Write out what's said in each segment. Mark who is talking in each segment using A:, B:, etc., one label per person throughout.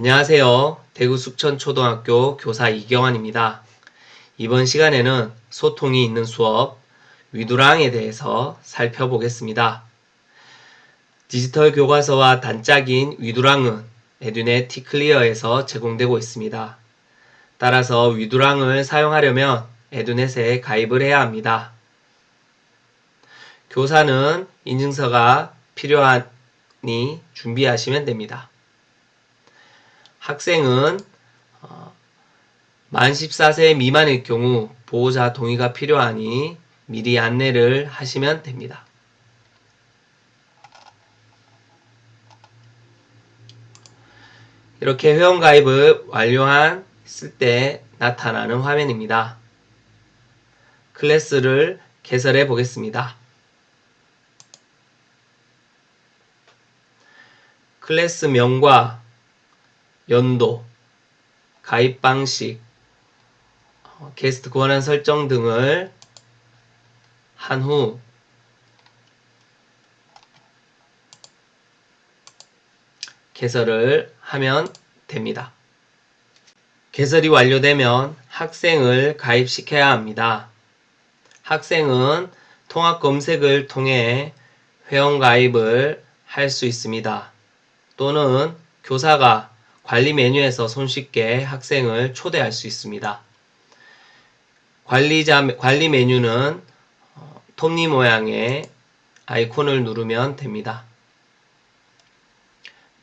A: 안녕하세요. 대구 숙천초등학교 교사 이경환입니다. 이번 시간에는 소통이 있는 수업 위두랑에 대해서 살펴보겠습니다. 디지털 교과서와 단짝인 위두랑은 에듀넷 티클리어에서 제공되고 있습니다. 따라서 위두랑을 사용하려면 에듀넷에 가입을 해야 합니다. 교사는 인증서가 필요하니 준비하시면 됩니다. 학생은 어, 만 14세 미만일 경우 보호자 동의가 필요하니 미리 안내를 하시면 됩니다. 이렇게 회원가입을 완료했을 때 나타나는 화면입니다. 클래스를 개설해 보겠습니다. 클래스명과 연도, 가입 방식, 어, 게스트 권한 설정 등을 한 후 개설을 하면 됩니다. 개설이 완료되면 학생을 가입시켜야 합니다. 학생은 통합 검색을 통해 회원 가입을 할 수 있습니다. 또는 교사가 관리 메뉴에서 손쉽게 학생을 초대할 수 있습니다. 관리자, 관리 메뉴는 어, 톱니 모양의 아이콘을 누르면 됩니다.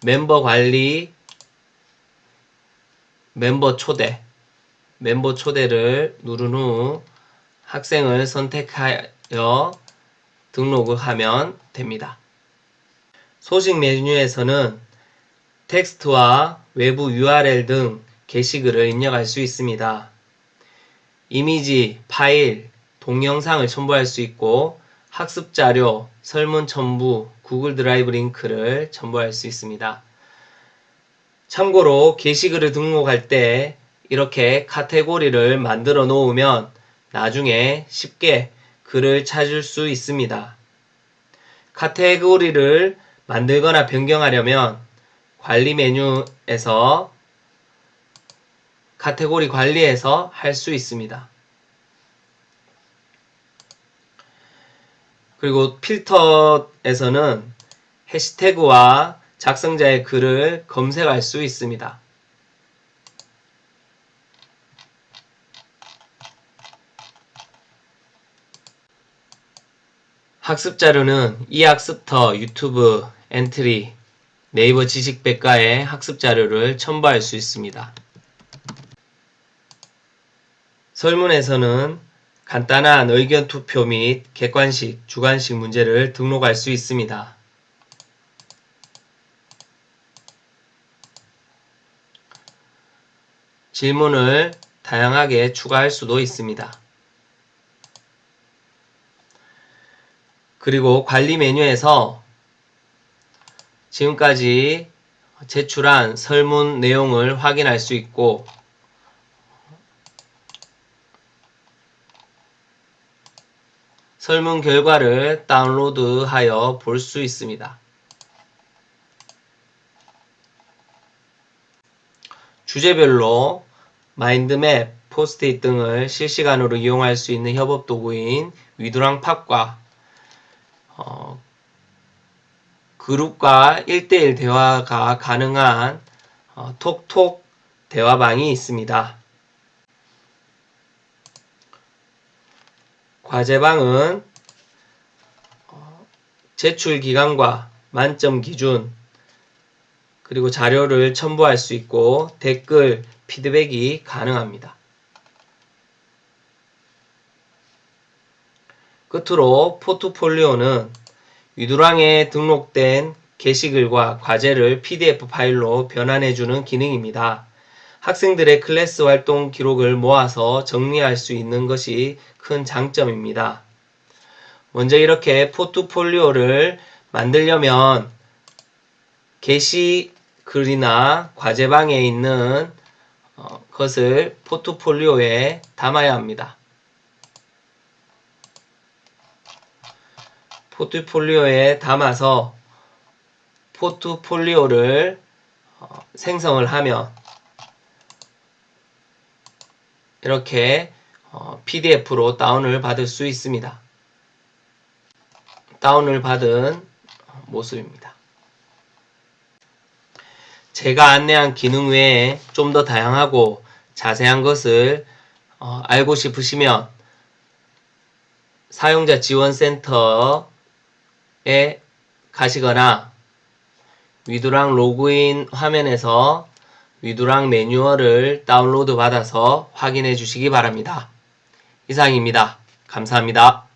A: 멤버 관리, 멤버 초대, 멤버 초대를 누른 후 학생을 선택하여 등록을 하면 됩니다. 소식 메뉴에서는 텍스트와 외부 URL 등 게시글을 입력할 수 있습니다. 이미지, 파일, 동영상을 첨부할 수 있고 학습 자료, 설문 첨부, 구글 드라이브 링크를 첨부할 수 있습니다. 참고로 게시글을 등록할 때 이렇게 카테고리를 만들어 놓으면 나중에 쉽게 글을 찾을 수 있습니다. 카테고리를 만들거나 변경하려면 관리 메뉴에서 카테고리 관리에서 할 수 있습니다. 그리고 필터에서는 해시태그와 작성자의 글을 검색할 수 있습니다. 학습 자료는 이 학습터, 유튜브, 엔트리, 네이버 지식백과의 학습 자료를 첨부할 수 있습니다. 설문에서는 간단한 의견 투표 및 객관식, 주관식 문제를 등록할 수 있습니다. 질문을 다양하게 추가할 수도 있습니다. 그리고 관리 메뉴에서 지금까지 제출한 설문 내용을 확인할 수 있고 설문 결과를 다운로드하여 볼 수 있습니다. 주제별로 마인드맵, 포스트잇 등을 실시간으로 이용할 수 있는 협업 도구인 위두랑 팝과 어, 그룹과 1대1 대화가 가능한 어, 톡톡 대화방이 있습니다. 과제방은 어, 제출 기간과 만점 기준 그리고 자료를 첨부할 수 있고 댓글, 피드백이 가능합니다. 끝으로 포트폴리오는 위두랑에 등록된 게시글과 과제를 PDF 파일로 변환해주는 기능입니다. 학생들의 클래스 활동 기록을 모아서 정리할 수 있는 것이 큰 장점입니다. 먼저 이렇게 포트폴리오를 만들려면 게시글이나 과제방에 있는 어, 것을 포트폴리오에 담아야 합니다. 포트폴리오에 담아서 포트폴리오를 어, 생성을 하면 이렇게 어, PDF로 다운을 받을 수 있습니다. 다운을 받은 모습입니다. 제가 안내한 기능 외에 좀 더 다양하고 자세한 것을 어, 알고 싶으시면 사용자 지원센터 에 가시거나 위두랑 로그인 화면에서 위두랑 매뉴얼을 다운로드 받아서 확인해 주시기 바랍니다. 이상입니다. 감사합니다.